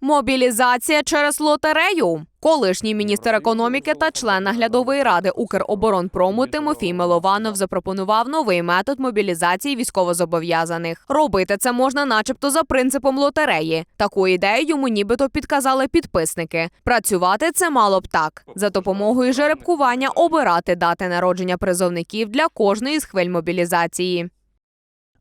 Мобілізація через лотерею. Колишній міністр економіки та член наглядової ради Укроборонпрому Тимофій Милованов запропонував новий метод мобілізації військовозобов'язаних. Робити це можна, начебто, за принципом лотереї. Таку ідею йому нібито підказали підписники. Працювати це мало б так за допомогою жеребкування обирати дати народження призовників для кожної з хвиль мобілізації.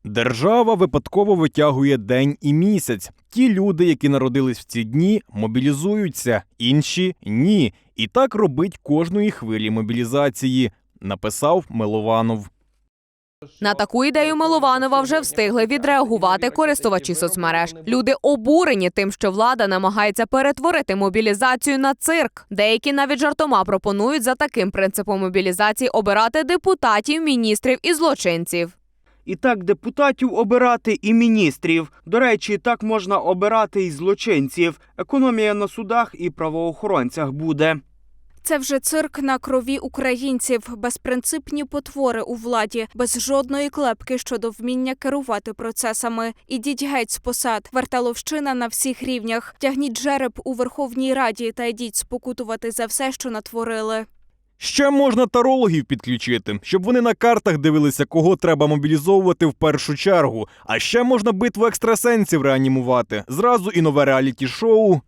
Держава випадково витягує день і місяць. Ті люди, які народились в ці дні, мобілізуються, інші ні. І так робить кожної хвилі мобілізації, написав Милованов. На таку ідею Милованова вже встигли відреагувати користувачі соцмереж. Люди обурені тим, що влада намагається перетворити мобілізацію на цирк. Деякі навіть жартома пропонують за таким принципом мобілізації обирати депутатів, міністрів і злочинців. І так депутатів обирати і міністрів. До речі, так можна обирати і злочинців. Економія на судах і правоохоронцях буде. Це вже цирк на крові українців, безпринципні потвори у владі, без жодної клепки щодо вміння керувати процесами. Ідіть геть з посад, верталовщина на всіх рівнях. Тягніть жереб у Верховній Раді та йдіть спокутувати за все, що натворили. Ще можна тарологів підключити, щоб вони на картах дивилися, кого треба мобілізовувати в першу чергу. А ще можна битву екстрасенсів реанімувати. Зразу і нове реаліті-шоу.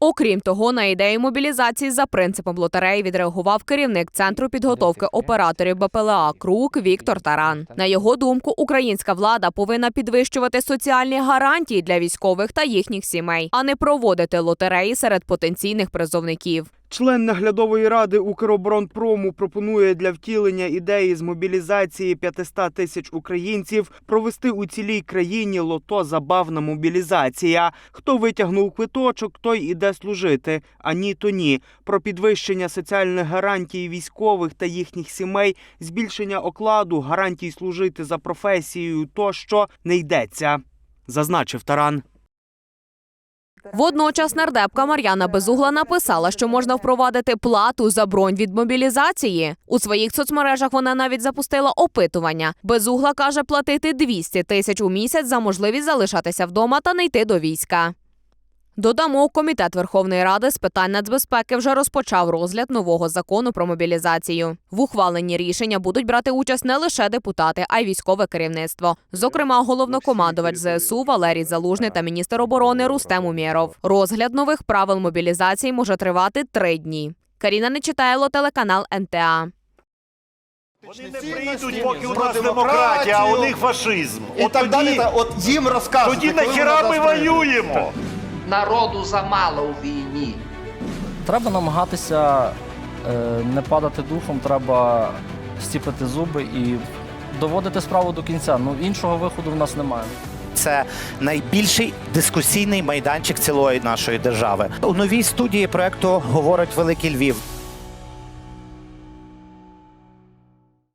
Окрім того, на ідею мобілізації за принципом лотереї відреагував керівник центру підготовки операторів БПЛА Крук Віктор Таран. На його думку, українська влада повинна підвищувати соціальні гарантії для військових та їхніх сімей, а не проводити лотереї серед потенційних призовників. Член наглядової ради Укроборонпрому пропонує для втілення ідеї з мобілізації 500 тисяч українців провести у цілій країні лото забавна мобілізація. Хто витягнув квиточок, той іде служити. А ні, то ні. Про підвищення соціальних гарантій військових та їхніх сімей, збільшення окладу, гарантій служити за професією тощо не йдеться. Зазначив Таран. Водночас нардепка Мар'яна Безугла написала, що можна впровадити плату за бронь від мобілізації. У своїх соцмережах вона навіть запустила опитування. Безугла каже платити 200 тисяч у місяць за можливість залишатися вдома та не йти до війська. Додамо, комітет Верховної Ради з питань нацбезпеки вже розпочав розгляд нового закону про мобілізацію. В ухваленні рішення будуть брати участь не лише депутати, а й військове керівництво. Зокрема, головнокомандувач ЗСУ Валерій Залужний та міністр оборони Рустем Умєров. Розгляд нових правил мобілізації може тривати три дні. Каріна Нечитайло, телеканал НТА. Вони не прийдуть, поки у нас демократія, а у них фашизм. І От так тоді, далі, та от їм розкажуть. тоді нахіра ми воюємо? Народу замало у війні. Треба намагатися е, не падати духом, треба стіпити зуби і доводити справу до кінця. Ну іншого виходу в нас немає. Це найбільший дискусійний майданчик цілої нашої держави. У новій студії проекту говорить Великий Львів.